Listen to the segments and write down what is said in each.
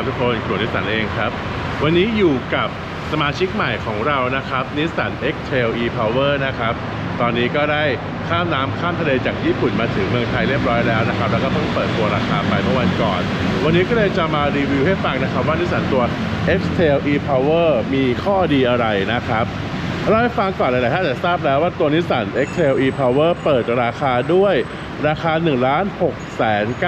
ครับทุกคนกรวดนิสสันเองครับ วันนี้อยู่กับสมาชิกใหม่ของเรานะครับนิสสัน X-Trail e-Power นะครับ ตอนนี้ก็ได้ข้ามน้ำข้ามทะเลจากญี่ปุ่นมาถึงเมืองไทยเรียบร้อยแล้วนะครับ แล้วก็เพิ่งเปิดตัวราคาไปเมื่อวันก่อน วันนี้ก็เลยจะมารีวิวให้ฟังนะครับ ว่านิสสันตัว X-Trail e-Power มีข้อดีอะไรนะครับเล่าให้ฟังก่อนเลยนะถ้าจะทราบแล้วว่าตัวนิสสัน X-Trail e-Power เปิดราคาด้วยราคา 1 6 9 9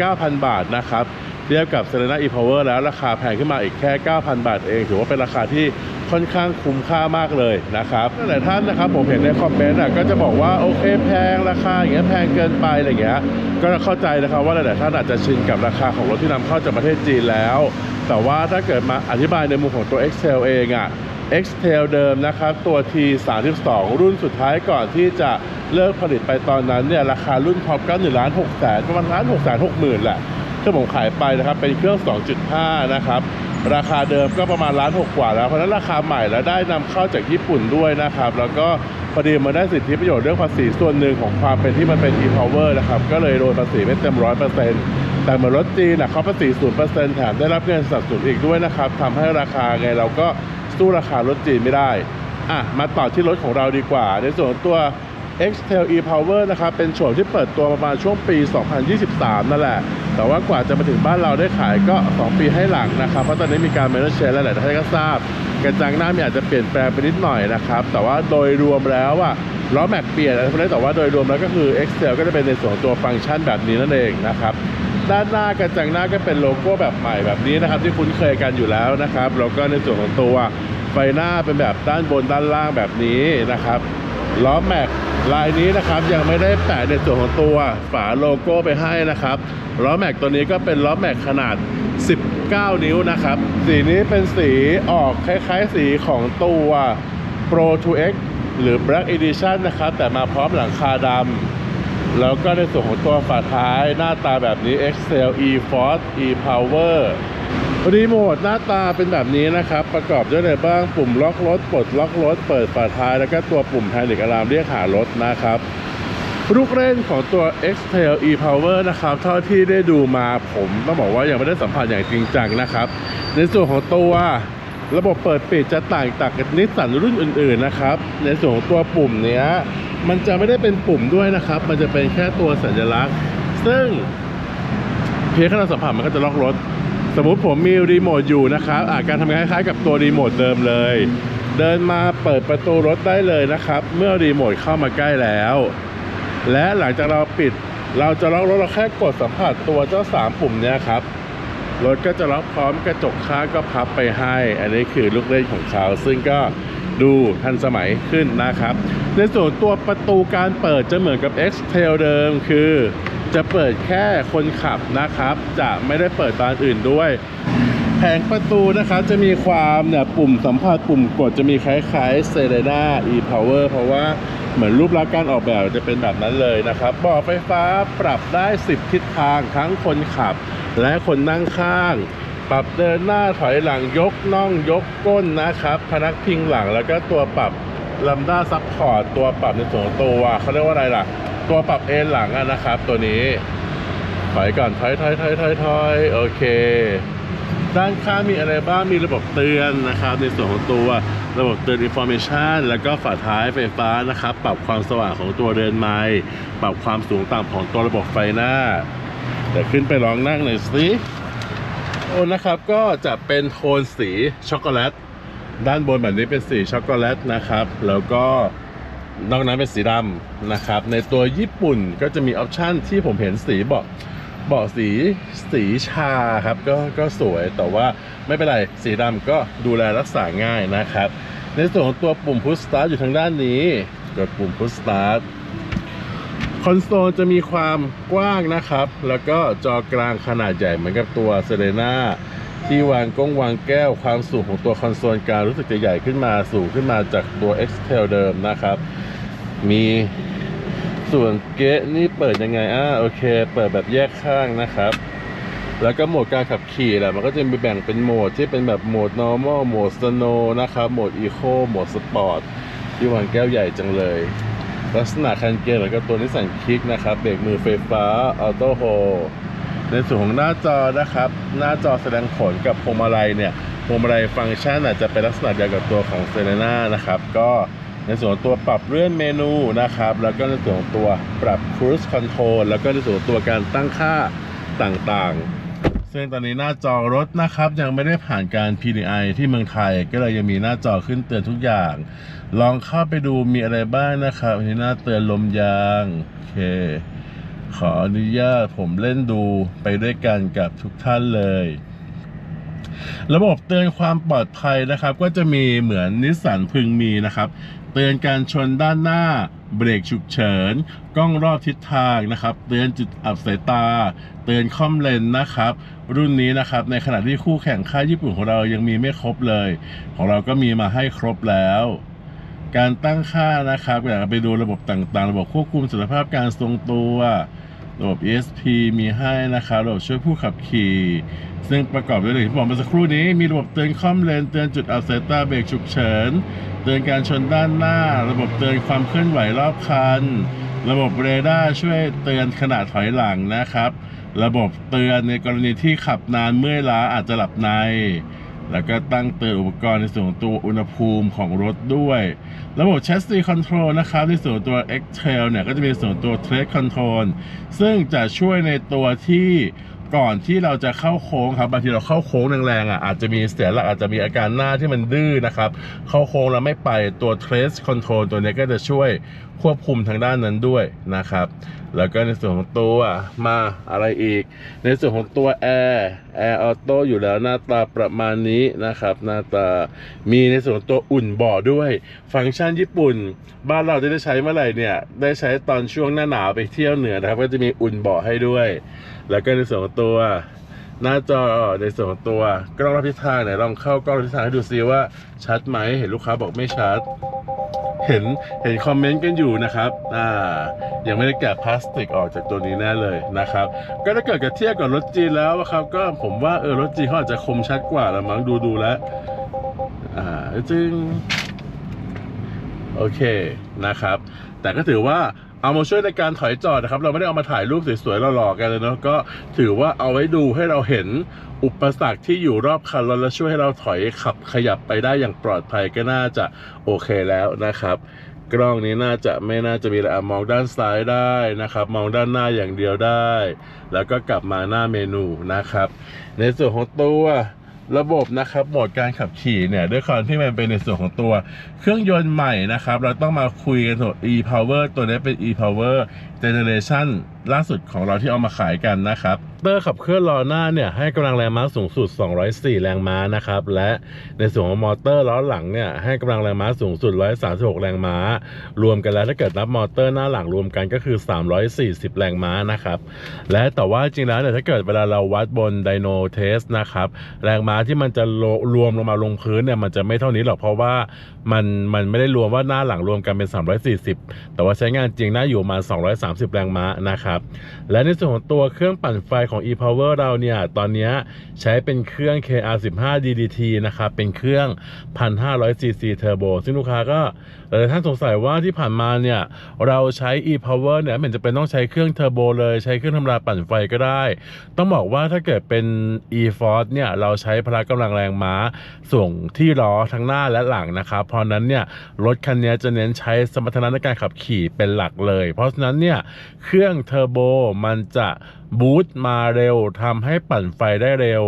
9 0 0 บาทนะครับ เทียบกับ Serena e-Power แล้วราคาแพงขึ้นมาอีกแค่ 9,000 บาทเอง ถือว่าเป็นราคาที่ค่อนข้างคุ้มค่ามากเลยนะครับหลายท่านนะครับผมเห็นในคอมเมนต์อะก็จะบอกว่าโอเคแพงราคาอย่างเงี้ยแพงเกินไปอะไรเงี้ยก็เข้าใจนะครับว่าหลายๆท่านอาจจะชินกับราคาของรถที่นำเข้าจากประเทศจีนแล้ว แต่ว่าถ้าเกิดมาอธิบายในมุมของตัว Excel เองอะ X-Tail เดิมนะครับ ตัว T32 รุ่นสุดท้ายก่อนที่จะเลิกผลิตไปตอนนั้นเนี่ยราคารุ่นท็อปก็1ล้าน6แสนประมาณล้าน6แสน6หมื่นแหละ ที่ผมขายไปนะครับ เป็นเครื่อง 2.5 นะครับ ราคาเดิมก็ประมาณล้าน6กว่าแล้วเพราะฉะนั้นราคาใหม่แล้วได้นำเข้าจากญี่ปุ่นด้วยนะครับ แล้วก็พอดีมันได้สิทธิประโยชน์เรื่องภาษีส่วนหนึ่งของความเป็นที่มันเป็น e-power นะครับ ก็เลยโดนภาษีไม่เต็มร้อยเปอร์เซ็นต์แต่เหมือนรถจีนนะเขาภาษีศูนย์เปอร์เซ็นต์แถมได้รับเงินสนับสนุนอีกด้วยนะครับทำให้ราคาไงเราก็สู้ราคารถจีนไม่ได้อะมาต่อที่รถของเราดีกว่า ในส่วนตัว X-Tail e-Power นะครับ เป็นโฉมที่เปิดตัวประมาณช่วงปี 2023 นั่นแหละ แต่ว่ากว่าจะมาถึงบ้านเราได้ขายก็ 2 ปีให้หลังนะครับ เพราะตอนนี้มีการ manage change แล้วแหละท่านก็ทราบกระจังหน้ามีอาจจะเปลี่ยนแปลงไปนิดหน่อยนะครับ แต่ว่าโดยรวมแล้วอะล้อแม็กเปลี่ยนอะไรพวกนี้แต่ว่าโดยรวมแล้วก็คือ X-Tail ก็จะเป็นในส่วนตัวฟังก์ชันแบบนี้นั่นเองนะครับด้านหน้ากระจังหน้าก็เป็นโลโก้แบบใหม่แบบนี้นะครับ ที่คุ้นเคยกันอยู่แล้วนะครับแล้วก็ในส่วนของตัวไฟหน้าเป็นแบบด้านบนด้านล่างแบบนี้นะครับล้อแม็ก ลายนี้นะครับยังไม่ได้แปะในส่วนของตัวฝาโลโก้ไปให้นะครับล้อแม็กตัวนี้ก็เป็นล้อแม็กขนาด 19 นิ้วนะครับ สีนี้เป็นสีออกคล้ายๆ สีของตัว Pro 2X หรือ Black Edition นะครับ แต่มาพร้อมหลังคาดำแล้วก็ในส่วนของตัวฝาท้ายหน้าตาแบบนี้ Excel e Force e Power รีโมทหน้าตาเป็นแบบนี้นะครับ ประกอบด้วยอะไรบ้างปุ่มล็อกรถปลดล็อกรถเปิดฝาท้าย แล้วก็ตัวปุ่ม Panic Alarm เรียกหารถนะครับลูกเล่นของตัว X-Tail e-Power นะครับ เท่าที่ได้ดูมาผมต้องบอกว่ายังไม่ได้สัมผัสอย่างจริงจังนะครับ ในส่วนของตัวระบบเปิดปิดจะต่างจากนิสสันรุ่นอื่น ๆ นะครับ ในส่วนของตัวปุ่มเนี้ยมันจะไม่ได้เป็นปุ่มด้วยนะครับ มันจะเป็นแค่ตัวสัญลักษณ์ ซึ่งเพียงแค่เราสัมผัสมันก็จะล็อกรถ สมมุติผมมีรีโมทอยู่นะครับอาการทำงานคล้ายๆกับตัวรีโมทเดิมเลย เดินมาเปิดประตูรถได้เลยนะครับ เมื่อรีโมทเข้ามาใกล้แล้ว และหลังจากเราปิด เราจะล็อกรถเราแค่กดสัมผัสตัวเจ้าสามปุ่มเนี้ยครับ รถก็จะล็อกพร้อมกระจกข้างก็พับไปให้ อันนี้คือลูกเล่นของเขา ซึ่งก็ดูทันสมัยขึ้นนะครับ ในส่วนตัวประตูการเปิดจะเหมือนกับ X-Tail เดิมคือ จะเปิดแค่คนขับนะครับ จะไม่ได้เปิดบานอื่นด้วย แผงประตูนะครับจะมีความเนี่ยปุ่มสัมผัสปุ่มกดจะมีคล้ายๆ s e r e n a e-Power เพราะว่าเหมือนรูปลักษณ์การออกแบบจะเป็นแบบนั้นเลยนะครับบาะไฟฟ้าปรับได้ 10 ทิศทางทั้งคนขับ และคนนั่งข้าง ปรับเดินหน้าถอยหลังยกน่องยกก้นนะครับ พนักพิงหลังแล้วก็ตัวปรับลำด้าซับพอร์ตตัวปรับในส่วนตัวเขาเรียกว่าอะไรล่ะ ตัวปรับเอนหลังอะนะครับ ตัวนี้ถอยก่อนถอยถอยถอยถอยถอยโอเค ด้านข้างมีอะไรบ้างมีระบบเตือนนะครับ ในส่วนของตัวระบบเตือน information แล้วก็ฝาท้ายไฟฟ้านะครับ ปรับความสว่างของตัวเรือนไม้ปรับความสูงต่ำของตัวระบบไฟหน้าเดี๋ยวขึ้นไปลองนั่งหน่อยสิโอ้นะครับก็จะเป็นโทนสีช็อกโกแลตด้านบนแบบนี้เป็นสีช็อกโกแลตนะครับ แล้วก็ นอกนั้นเป็นสีดำนะครับ ในตัวญี่ปุ่นก็จะมีออปชันที่ผมเห็นสีเบาะเบาะสีสีชาครับก็ก็สวยแต่ว่าไม่เป็นไรสีดำก็ดูแลรักษาง่ายนะครับ ในส่วนของตัวปุ่มพุชสตาร์อยู่ทางด้านนี้กดปุ่มพุชสตาร์คอนโซลจะมีความกว้างนะครับ แล้วก็จอกลางขนาดใหญ่เหมือนกับตัวเซเลนา ที่วางก้งวางแก้วความสูงของตัวคอนโซลกลางรู้สึกจะใหญ่ขึ้นมาสูงขึ้นมาจากตัว X-Tail เดิมนะครับ มีส่วนเกะนี่เปิดยังไงอ่าโอเค เปิดแบบแยกข้างนะครับ แล้วก็โหมดการขับขี่แหละมันก็จะมีแบ่งเป็นโหมดที่เป็นแบบโหมด normal โหมด snow นะครับโหมด eco โหมด sport ที่วางแก้วใหญ่จังเลยลักษณะคันเกียร์แล้วก็ตัวนิสสันคิกนะครับเบรกมือไฟฟ้าออโต้โฮ ในส่วนของหน้าจอนะครับ หน้าจอแสดงผลกับพวงมาลัยเนี่ยพวงมาลัยฟังก์ชันอาจจะเป็นลักษณะเดียวกับตัวของเซเลน่านะครับ ก็ในส่วนตัวปรับเลื่อนเมนูนะครับ แล้วก็ในส่วนของตัวปรับ cruise control แล้วก็ในส่วนตัวการตั้งค่าต่างๆ ซึ่งตอนนี้หน้าจอรถนะครับ ยังไม่ได้ผ่านการ PDI ที่เมืองไทย ก็เลยยังมีหน้าจอขึ้นเตือนทุกอย่าง ลองเข้าไปดูมีอะไรบ้างนะครับอันนี้หน้าเตือนลมยาง โอเค ขออนุญาตผมเล่นดูไปด้วยกันกับทุกท่านเลย ระบบเตือนความปลอดภัยนะครับ ก็จะมีเหมือนนิสสันพึงมีนะครับ เตือนการชนด้านหน้า เบรกฉุกเฉิน กล้องรอบทิศทางนะครับ เตือนจุดอับสายตา เตือนคอมเลนนะครับ รุ่นนี้นะครับ ในขณะที่คู่แข่งค่ายญี่ปุ่นของเรายังมีไม่ครบเลย ของเราก็มีมาให้ครบแล้ว การตั้งค่านะครับอยากไปดูระบบต่างๆ ระบบควบคุมสถาพาพการทรงตัว ระบบ ESP มีให้นะครับระบบช่วยผู้ขับขี่ ซึ่งประกอบด้วยอย่างที่บอกเมื่อสักครู่นี้ มีระบบเตือนคอมเลน เตือนจุดอับสายตาเบรกฉุกเฉิน เตือนการชนด้านหน้า ระบบเตือนความเคลื่อนไหวรอบคัน ระบบเรดาร์ช่วยเตือนขณะถอยหลังนะครับ ระบบเตือนในกรณีที่ขับนานเมื่อยล้าอาจจะหลับใน แล้วก็ตั้งเตือนอุปกรณ์ในส่วนตัวอุณหภูมิของรถด้วย ระบบ chassis control นะครับ ในส่วนตัว X-Trail เนี่ย ก็จะมีส่วนตัว track control ซึ่งจะช่วยในตัวที่ ก่อนที่เราจะเข้าโค้งครับบางทีเราเข้าโค้งแรงๆอะอาจจะมีเสียหลักอาจจะมีอาการหน้าที่มันดื้อนะครับ เข้าโค้งแล้วไม่ไปตัว trace control ตัวนี้ก็จะช่วยควบคุมทางด้านนั้นด้วยนะครับ แล้วก็ในส่วนของตัวมาอะไรอีก ในส่วนของตัวแอร์แอร์ออโต้อยู่แล้วหน้าตาประมาณนี้นะครับ หน้าตามีในส่วนของตัวอุ่นเบาะด้วย ฟังก์ชันญี่ปุ่น บ้านเราจะได้ใช้เมื่อไหร่เนี่ย ได้ใช้ตอนช่วงหน้าหนาวไปเที่ยวเหนือนะครับ ก็จะมีอุ่นเบาะให้ด้วย แล้วก็ในส่วนของตัวหน้าจอในส่วนของตัวกล้องรับทิศทางไหนลองเข้ากล้องรับทิศทางให้ดูซิว่าชัดไหมเห็นลูกค้าบอกไม่ชัด เห็นเห็นคอมเมนต์กันอยู่นะครับอ่ายังไม่ได้แกะพลาสติกออกจากตัวนี้แน่เลยนะครับ ก็ถ้าเกิดกับเทียบกับรถจีนแล้วครับ ก็ผมว่าเออรถจีนเขาอาจจะคมชัดกว่าละมั้งดูดูแล้วอ่าจึงโอเคนะครับ แต่ก็ถือว่า เอามาช่วยในการถอยจอดนะครับ เราไม่ได้เอามาถ่ายรูปสวยๆหล่อๆกันเลยเนาะก็ถือว่าเอาไว้ดูให้เราเห็นอุปสรรคที่อยู่รอบคันรถและช่วยให้เราถอยขับขยับไปได้อย่างปลอดภัยก็น่าจะโอเคแล้วนะครับกล้องนี้น่าจะไม่น่าจะมีอะไรมองด้านซ้ายได้นะครับ มองด้านหน้าอย่างเดียวได้ แล้วก็กลับมาหน้าเมนูนะครับ ในส่วนของตัว ระบบนะครับโหมดการขับขี่เนี่ยด้วยความที่มันเป็นในส่วนของตัว เครื่องยนต์ใหม่นะครับ เราต้องมาคุยกันถึง e-power ตัวนี้เป็น e-power generation ล่าสุดของเราที่เอามาขายกันนะครับเตอร์ขับเคลื่อนล้อหน้าเนี่ยให้กำลังแรงม้าสูงสุด 204 แรงม้านะครับ และในส่วนของมอเตอร์ล้อหลังเนี่ยให้กำลังแรงม้าสูงสุด 136 แรงม้า รวมกันแล้วถ้าเกิดนับมอเตอร์หน้าหลังรวมกันก็คือ 340 แรงม้านะครับ และแต่ว่าจริงแล้วเนี่ยถ้าเกิดเวลาเราวัดบนไดโนเทสนะครับแรงม้าที่มันจะรวมลงมาลงพื้นเนี่ยมันจะไม่เท่านี้หรอกเพราะว่ามันมันไม่ได้รวมว่าหน้าหลังรวมกันเป็น 340 แต่ว่าใช้งานจริงน่าอยู่มา30 แรงม้านะครับ และในส่วนของตัวเครื่องปั่นไฟของ e-power เราเนี่ย ตอนนี้ใช้เป็นเครื่อง KR15 DDT นะครับ เป็นเครื่อง 1,500 cc turbo ซึ่งลูกค้าก็หลายท่านสงสัยว่าที่ผ่านมาเนี่ย เราใช้ e-power เนี่ยไม่เห็นจะเป็นต้องใช้เครื่องเทอร์โบเลยใช้เครื่องทำลายปั่นไฟก็ได้ ต้องบอกว่าถ้าเกิดเป็น e-force เนี่ย เราใช้พละกำลังแรงม้าส่งที่ล้อทั้งหน้าและหลังนะครับ เพราะนั้นเนี่ยรถคันนี้จะเน้นใช้สมรรถนะในการขับขี่เป็นหลักเลย เพราะฉะนั้นเนี่ยเครื่องเทอร์โบมันจะบูตมาเร็วทำให้ปั่นไฟได้เร็ว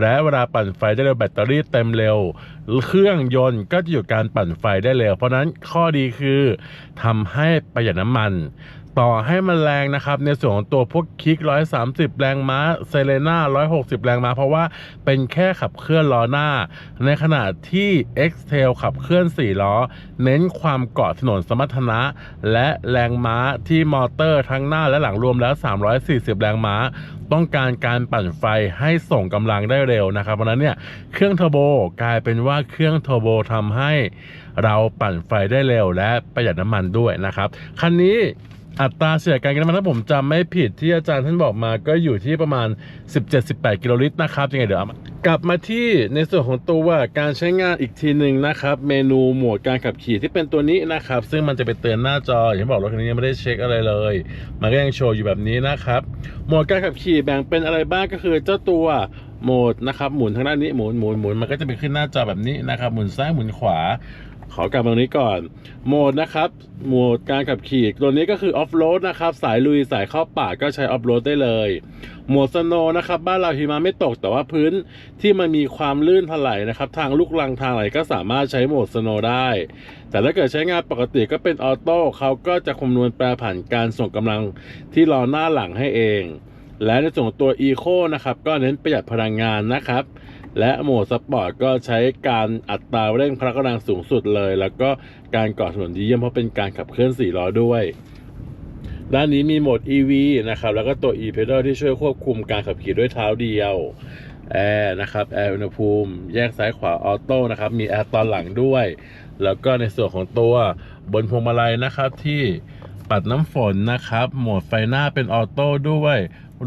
และเวลาปั่นไฟได้เร็วแบตเตอรี่เต็มเร็ว เครื่องยนต์ก็จะอยู่การปั่นไฟได้เร็ว เพราะนั้นข้อดีคือทำให้ประหยัดน้ำมัน ต่อให้มันแรงนะครับ ในส่วนของตัวพวกคิก 130 แรงม้าเซเลน่า160 แรงม้า เพราะว่าเป็นแค่ขับเคลื่อนล้อหน้า ในขณะที่ X-Tail ขับเคลื่อน 4 ล้อ เน้นความเกาะถนนสมรรถนะ และแรงม้าที่มอเตอร์ทั้งหน้าและหลังรวมแล้ว 340 แรงม้าต้องการการปั่นไฟให้ส่งกำลังได้เร็วนะครับเพราะฉะนั้นเนี่ยเครื่องเทอร์โบกลายเป็นว่าเครื่องเทอร์โบทำให้เราปั่นไฟได้เร็วและประหยัดน้ำมันด้วยนะครับ คันนี้อัตราเฉลี่ยการกินน้ำมันถ้าผมจำไม่ผิดที่อาจารย์ท่านบอกมาก็อยู่ที่ประมาณ 17-18 กิโลลิตรนะครับยังไงเดี๋ยวกลับมาที่ในส่วนของตัวการใช้งานอีกทีหนึ่งนะครับ เมนูหมวดการขับขี่ที่เป็นตัวนี้นะครับ ซึ่งมันจะไปเตือนหน้าจออย่างที่บอกรถคันนี้ยังไม่ได้เช็คอะไรเลย มันก็ยังโชว์อยู่แบบนี้นะครับ หมวดการขับขี่แบ่งเป็นอะไรบ้างก็คือเจ้าตัว โหมดนะครับหมุนทางด้านนี้หมุนหมุนหมุนมันก็จะไปขึ้นหน้าจอแบบนี้นะครับ หมุนซ้ายหมุนขวา ขอกลับตรงนี้ก่อน โหมดนะครับโหมดการขับขี่ตัวนี้ก็คือออฟโรดนะครับสายลุยสายเข้าป่าก็ใช้ออฟโรดได้เลย โหมดสโนนะครับบ้านเราหิมะไม่ตกแต่ว่าพื้นที่มันมีความลื่นถลายนะครับ ทางลูกลังทางไหลก็สามารถใช้โหมดสโนได้ แต่ถ้าเกิดใช้งานปกติก็เป็นออโต้เขาก็จะคำนวณแปรผันการส่งกำลังที่ล้อหน้าหลังให้เอง และในส่วนตัว Eco นะครับก็เน้นประหยัดพลังงานนะครับ และโหมดสปอร์ตก็ใช้การอัตราเร่งพละกำลังสูงสุดเลย แล้วก็การก่อถนนดีเยี่ยมเพราะเป็นการขับเคลื่อน4ล้อด้วย ด้านนี้มีโหมด EV นะครับแล้วก็ตัว e-pedal ที่ช่วยควบคุมการขับขี่ด้วยเท้าเดียวแอร์นะครับแอร์อุณหภูมิ แยกซ้ายขวาออโต้นะครับมีแอร์ตอนหลังด้วย แล้วก็ในส่วนของตัวบนพวงมาลัยนะครับที่ปัดน้ำฝนนะครับโหมดไฟหน้าเป็นออโต้ด้วย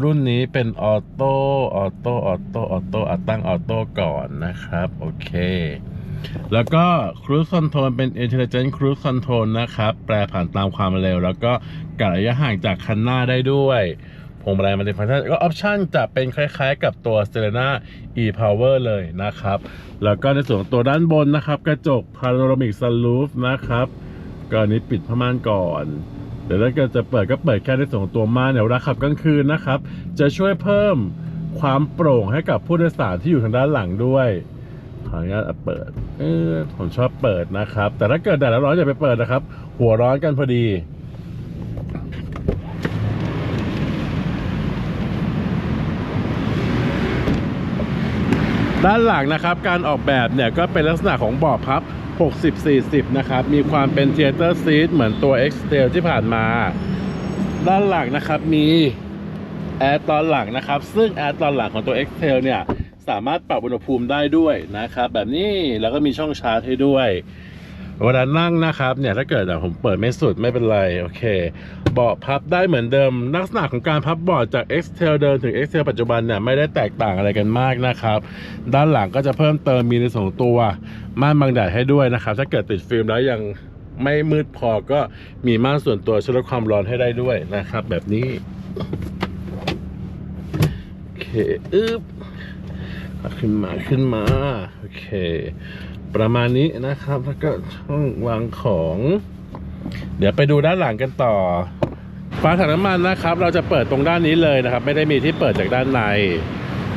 รุ่นนี้เป็นออโต้ออโต้ออโต้ออโต้อัดตั้งออโต้ก่อนนะครับ โอเค แล้วก็ Cruise Control เป็น Intelligent Cruise Control นะครับ แปรผ่านตามความเร็ว แล้วก็กะระยะห่างจากคันหน้าได้ด้วยพวงมาลัยมันเป็นฟังก์ชันก็ออปชันจะเป็นคล้ายๆ กับตัว Serena e-Power เลยนะครับ แล้วก็ในส่วนของตัวด้านบนนะครับ กระจก Panoramic Sunroof นะครับก็อันนี้ปิดผ้าม่านก่อน ดี๋ยวถ้าเกิดจะเปิดก็เปิดแค่ในส่วนของตัวม่านเดี๋ยเวลาขับกลางคืนนะครับ จะช่วยเพิ่มความโปร่งให้กับผู้โดยสารที่อยู่ทางด้านหลังด้วยขออนุญาตเปิดเออผมชอบเปิดนะครับ แต่ถ้าเกิดแดดร้อนอย่าไปเปิดนะครับ หัวร้อนกันพอดีด้านหลังนะครับการออกแบบเนี่ยก็เป็นลักษณะของบาะพับ 60-40 นะครับ มีความเป็นเทเตอร์ซีทเหมือนตัว x t a i l ที่ผ่านมา ด้านหลังนะครับมีแอร์ตอนหลังนะครับ ซึ่งแอร์ตอนหลังของตัว x t a i l เนี่ย สามารถปรับอุณหภูมิได้ด้วยนะครับ แบบนี้แล้วก็มีช่องชาร์จให้ด้วย เวลานั่งนะครับเนี่ยถ้าเกิดผมเปิดไม่สุดไม่เป็นไรโอเค เบาะพับได้เหมือนเดิม ลักษณะของการพับเบาะจาก x t a i l เดิมถึง x t a i l ปัจจุบันเนี่ยไม่ได้แตกต่างอะไรกันมากนะครับ ด้านหลังก็จะเพิ่มเติมมีในส่วนของตัว ม่านบังแดดให้ด้วยนะครับ ถ้าเกิดติดฟิล์มแล้วยังไม่มืดพอก็มีม่านส่วนตัวช่วยลดความร้อนให้ได้ด้วยนะครับ แบบนี้โอเคอึ๊บขึ้นมาขึ้นมา โอเค ประมาณนี้นะครับ แล้วก็ช่องวางของ เดี๋ยวไปดูด้านหลังกันต่อฝาถังน้ำมันนะครับ เราจะเปิดตรงด้านนี้เลยนะครับ ไม่ได้มีที่เปิดจากด้านใน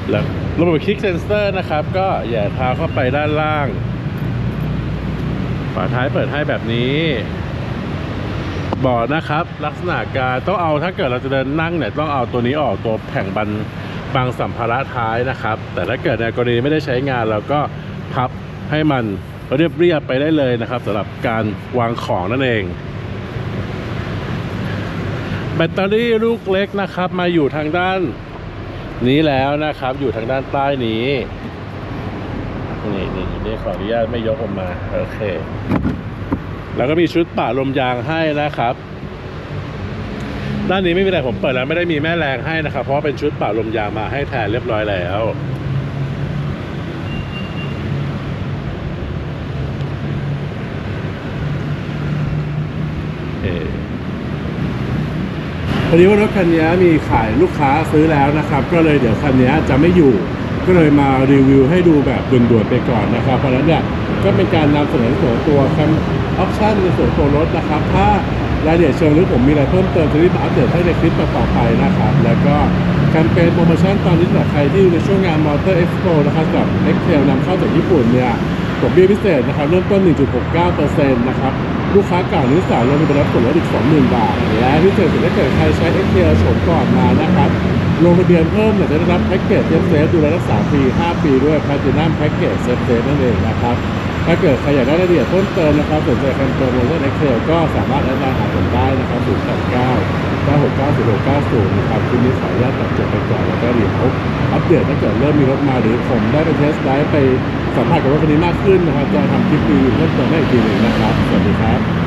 แล้วระบบคลิกเซนเซอร์นะครับ ก็อย่าเท้าเข้าไปด้านล่าง ฝาท้ายเปิดให้แบบนี้เบอกนะครับ ลักษณะการต้องเอาถ้าเกิดเราจะเดินนั่งเนี่ยต้องเอาตัวนี้ออกตัวแผงบันบางสัมภาระท้ายนะครับ แต่ถ้าเกิดในกรณีไม่ได้ใช้งานเราก็พับ ให้มันเรียบเรียบไปได้เลยนะครับสำหรับการวางของนั่นเอง แบตเตอรี่ลูกเล็กนะครับ มาอยู่ทางด้านนี้แล้วนะครับ อยู่ทางด้านใต้นี้นี่นี่นี่ขออนุญาตไม่ยกออกมาโอเค แล้วก็มีชุดป่าลมยางให้นะครับ ด้านนี้ไม่มีอะไรผมเปิดแล้วไม่ได้มีแม่แรงให้นะครับ เพราะเป็นชุดป่าลมยางมาให้แทนเรียบร้อยแล้ว พอดีว่ารถคันนี้มีขายลูกค้าซื้อแล้วนะครับ ก็เลยเดี๋ยวคันนี้จะไม่อยู่ ก็เลยมารีวิวให้ดูแบบด่วนๆไปก่อนนะครับ เพราะฉะนั้นเนี่ยก็เป็นการนำเสนอส่วนตัวแคมออปชั่นในส่วนตัวรถนะครับ ถ้ารายละเอียดเชิงลึกผมมีอะไรเพิ่มเติมจะรีบอัปเดตให้ในคลิปต่อๆไปนะครับ แล้วก็แคมเปญโปรโมชั่นตอนนี้สำหรับใครที่อยู่ในช่วงงาน Motor Expo นะครับกับ x t a i l นำเข้าจากญี่ปุ่นเนี่ยดอกเบี้ยพิเศษนะครับเริ่มต้น 1.69%นะครับ ลูกค้าเก่านิสสันเรามีไปรับส่วนลดอีก20,000 บาท และพิเศษสุดถ้าเกิดใครใช้ x t โฉมก่อนมานะครับลงทะเบียนเพิ่มเนี่ยจะได้รับแพ็กเกจเซฟเซฟดูแลรักษาฟรี 5 ปีด้วยแพลตินัมแพ็กเกจเซฟเซฟนั่นเองนะครับถ้าเกิดใครอยากได้รายละเอียดเพิ่มเติมนะครับสนใจแคมเปญโมเดลเอ็กเซลก็สามารถแอดไลน์หาผมได้นะครับ089 9690690นะครับคุณนี้ขออนุญาตตัดจบไปก่อนแล้วก็เดี๋ยวอัปเดตถ้าเกิดเริ่มมีรถมาหรือผมได้ไปเทสไดรฟ์ไปสัมผัสกับรถคันนี้มากขึ้นนะครับจะทำคลิปรีวิวเพิ่มเติมได้อีกทีหนึ่งนะครับสวัสดีครับ